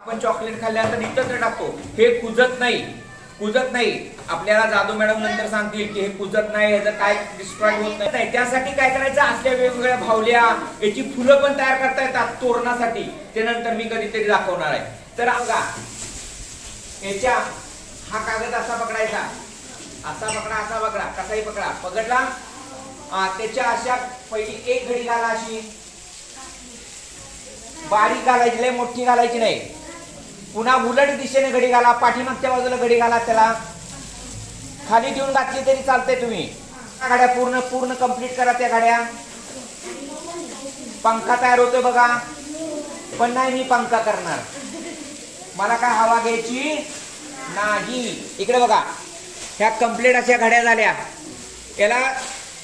आपण चॉकलेट खाल्ल्यानंतर एकत्र टाकतो हे कुजत नाही. कुजत नाही. आपल्याला जादू मॅडम नंतर सांगतील की हे कुजत नाही याचं काय डिस्ट्रॉय होत नाही. त्यासाठी काय करायचं? असल्या वेगवेगळ्या भावल्या याची फुलं पण तयार करता येतात तोरणासाठी. ते नंतर मी कधीतरी दाखवणार आहे. तर बघा याच्या हा कागद असा पकडायचा. असा पकडा असा पकडा. कसाही पकडा. पकडला? त्याच्या अशा पहिली एक घडी घाला अशी. बारीक घालायची नाही मोठी घालायची नाही. पुन्हा उलट दिशेने घडी घाला पाठीमागच्या बाजूला घडी घाला त्याला. खाली ठेवून घातली तरी चालते तुम्ही. त्या गाड्या पूर्ण पूर्ण कंप्लीट करा त्या गाड्या. पंखा तयार होतोय बघा. पण नाही मी पंखा करणार. मला काय हवा घ्यायची नाही. इकडे बघा. ह्या कंप्लीट अशा घड्या झाल्या. याला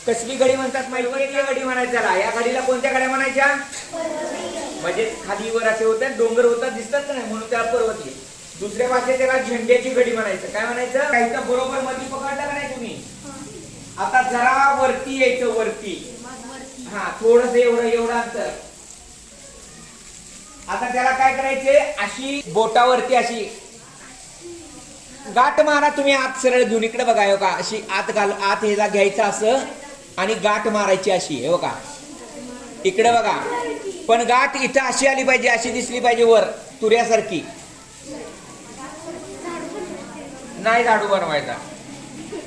कसली घडी म्हणतात माहिती घडी म्हणायची त्याला. या घडीला कोणत्या घड्या म्हणायच्या? म्हणजे खाली वर असे होतात डोंगर होतात दिसतात का नाही म्हणून त्याला पर्वती दुसऱ्या भाषेत त्याला झेंड्याची घडी म्हणायचं. काय म्हणायचं? काहीच बरोबर मध्ये पकडलं का नाही तुम्ही? आता जरा वरती यायचं वरती. हा थोडस एवढं एवढं अंतर. आता त्याला काय करायचे? अशी बोटावरती अशी गाठ मारा तुम्ही आत सरळ घेऊन. इकडे बघा हे बघा अशी आत घाल आत ह्याला घ्यायचं असं आणि गाठ मारायची अशी हे बघा. इकडे बघा. पण गाठ इथं अशी आली पाहिजे अशी दिसली पाहिजे वर तुऱ्यासारखी. नाही झाडू बनवायचा.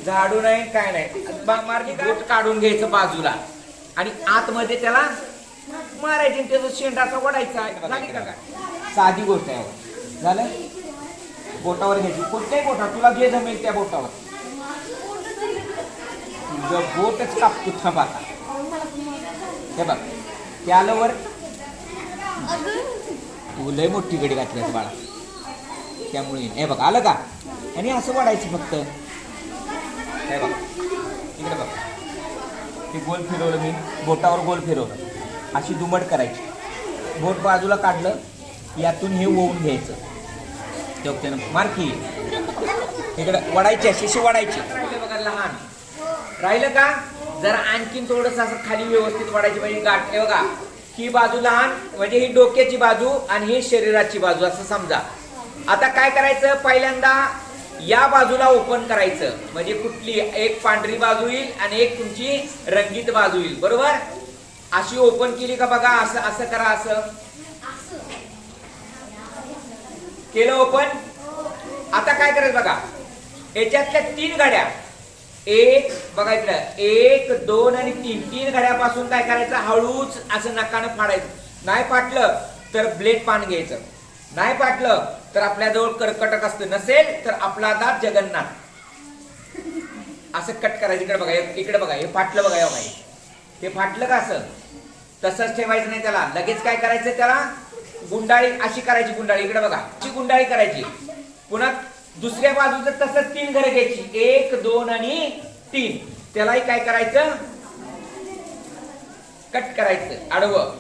झाडू नाही काय नाही. बा- मार्गी गोट काढून घ्यायचं बाजूला. आणि आतमध्ये त्याला मारायचे त्याचा शेंडाचा असा ओढायचा. झाली का काय? साधी गोष्ट आहे. झालं? बोटावर घ्यायची. कोणत्याही बोटा तुला जे जमेल त्या बोटावर. तुझं बोटच कापतो थांबा हे बघ. त्याला वर तू लय मोठी गडी घातली बाळा. त्यामुळे. हे बघ आलं का? आणि असं वाढायचं फक्त. हे बघ. इकडे बघ. ते गोल फिरवलं मी. बोटावर गोल फिरवलं. अशी दुमट करायची. बोट बाजूला काढलं. यातून हे ओवून घ्यायचं. तेव्हा त्यानं मारकी इकडं. वडायची अशी अशी वडायची. बघा लहान. राहिलं का? जरा आणखीन थोडंसं असं खाली व्यवस्थित वाढायची म्हणजे गाठ. बघा. ही बाजू लहान म्हणजे ही डोक्याची बाजू आणि ही शरीराची बाजू असं समजा. आता काय करायचं? पहिल्यांदा या बाजूला ओपन करायचं. म्हणजे कुठली? एक पांढरी बाजू येईल आणि एक तुमची रंगीत बाजू येईल. बरोबर? अशी ओपन केली का बघा असं असं करा असं. केलं ओपन? आता काय करायचं बघा? याच्यातल्या तीन गाड्या एक बघा इकडं. एक दोन आणि तीन. तीन घड्यापासून काय करायचं? हळूच असं नकानं फाडायचं. नाही पाटलं तर ब्लेड पान घ्यायचं. नाही पाटलं तर आपल्याजवळ कर्कटक असतं. नसेल तर आपला दात जगन्नाथ. असं कट करायचं. इकडे बघा इकडे बघा. हे फाटलं बघा या बघा. हे. हे फाटलं का असं? तसंच ठेवायचं नाही त्याला. लगेच काय करायचं त्याला? गुंडाळी अशी करायची गुंडाळी. इकडे बघा. अशी गुंडाळी करायची. पुन्हा दुसऱ्या बाजूचं तसंच तीन घरं घ्यायची. एक दोन आणि तीन. त्यालाही काय करायचं? कट करायचं. आडवं.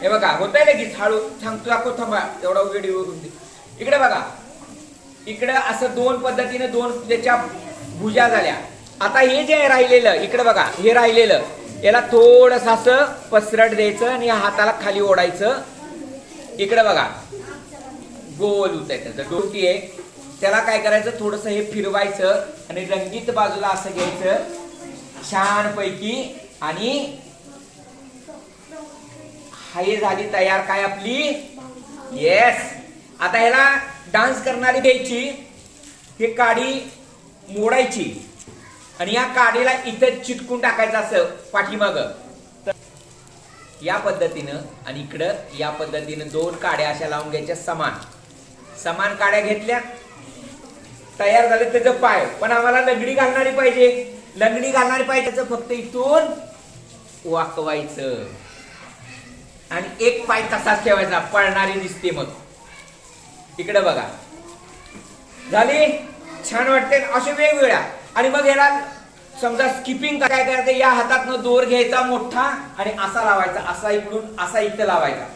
हे बघा होतंय लगेच. हळू सांगतो दाखव थांबा. एवढा व्हिडिओ इकडे बघा. इकडे असं दोन पद्धतीने दोन त्याच्या भुजा झाल्या. आता हे जे राहिलेलं इकडे बघा हे राहिलेलं याला थोडस असं पसरट द्यायचं आणि हाताला खाली ओढायचं. इकडे बघा. गोल होत आहे त्याचं डोटी आहे त्याला काय करायचं? थोडस हे फिरवायचं आणि रंगीत बाजूला असं घ्यायचं. छान पैकी आणि हाय झाली तयार काय आपली? येस आता ह्याला डान्स करणारी घ्यायची हे काडी मोडायची. आणि या काडीला इथं चिटकून टाकायचं असं पाठीमाग. या पद्धतीनं आणि इकडं या पद्धतीनं दोन काड्या अशा लावून घ्यायच्या समान. समान काड्या घेतल्या. तयार झाले त्याचं पाय. पण आम्हाला लंगडी घालणारी पाहिजे. लंगडी घालणारी पाहिजे. त्याचं फक्त इथून वाकवायचं. आणि एक पाय तसाच ठेवायचा. पळणारी दिसते मग. इकडे बघा. झाली? छान वाटते. असे वेगवेगळ्या. आणि मग याला समजा स्किपिंग काय करायचं? या हातातनं दोर घ्यायचा मोठा आणि असा लावायचा. असा इकडून असा इथं लावायचा.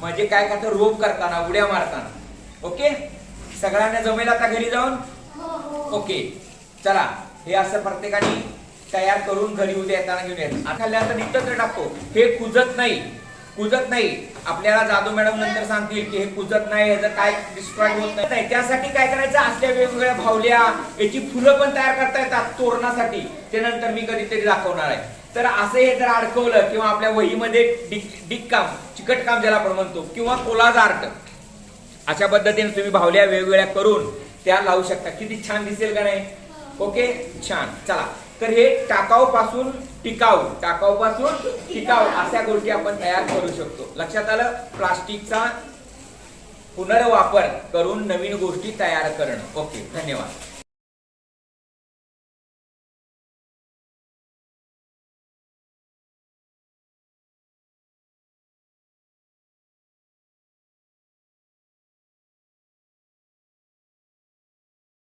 म्हणजे काय करतं रोप करताना उड्या मारताना. ओके? सगळ्यांना जमेल आता घरी जाऊन? ओके. चला हे असं प्रत्येकाने तयार करून घरी उद्या येताना घेऊन येत. आता खाल्ल्यानंतर निघतं टाकतो. हे कुजत नाही. कुजत नाही. आपल्याला जादू मॅडम नंतर सांगतील की हे कुजत नाही याचं काय डिस्ट्रॉय होत नाही त्यासाठी काय करायचं? असल्या वेगवेगळ्या भावल्या याची फुलं पण तयार करता येतात तोरणासाठी. ते नंतर मी कधीतरी दाखवणार आहे. तर असं हे जर अडकवलं किंवा आपल्या वहीमध्ये डिक डिक काम चिकट काम ज्याला आपण म्हणतो किंवा कोलाज आर्ट अशा पद्धतीने तुम्ही भावल्या वेगवेगळ्या करून त्या लावू शकता. किती छान दिसेल का नाही? ओके? छान. चला. तर हे टाकाऊ पासून टिकाऊ. टाकाऊ पासून टिकाऊ अशा गोष्टी आपण तयार करू शकतो. लक्षात आलं? प्लास्टिकचा पुनर्वापर करून नवीन गोष्टी तयार करणं. ओके. धन्यवाद.